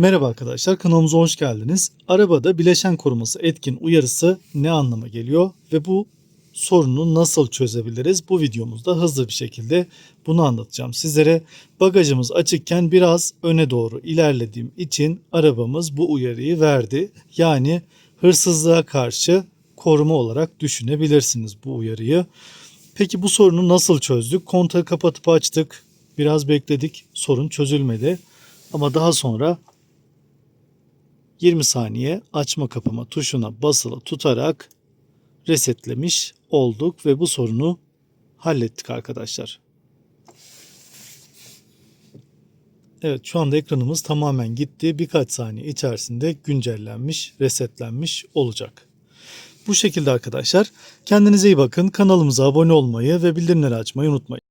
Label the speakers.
Speaker 1: Merhaba arkadaşlar kanalımıza hoş geldiniz. Arabada bileşen koruması etkin uyarısı ne anlama geliyor ve bu sorunu nasıl çözebiliriz? Bu videomuzda hızlı bir şekilde bunu anlatacağım sizlere. Bagajımız açıkken biraz öne doğru ilerlediğim için arabamız bu uyarıyı verdi. Yani hırsızlığa karşı koruma olarak düşünebilirsiniz bu uyarıyı. Peki bu sorunu nasıl çözdük? Kontağı kapatıp açtık. Biraz bekledik. Sorun çözülmedi. Ama daha sonra 20 saniye açma kapama tuşuna basılı tutarak resetlemiş olduk ve bu sorunu hallettik arkadaşlar. Evet şu anda ekranımız tamamen gitti. Birkaç saniye içerisinde güncellenmiş, resetlenmiş olacak. Bu şekilde arkadaşlar. Kendinize iyi bakın. Kanalımıza abone olmayı ve bildirimleri açmayı unutmayın.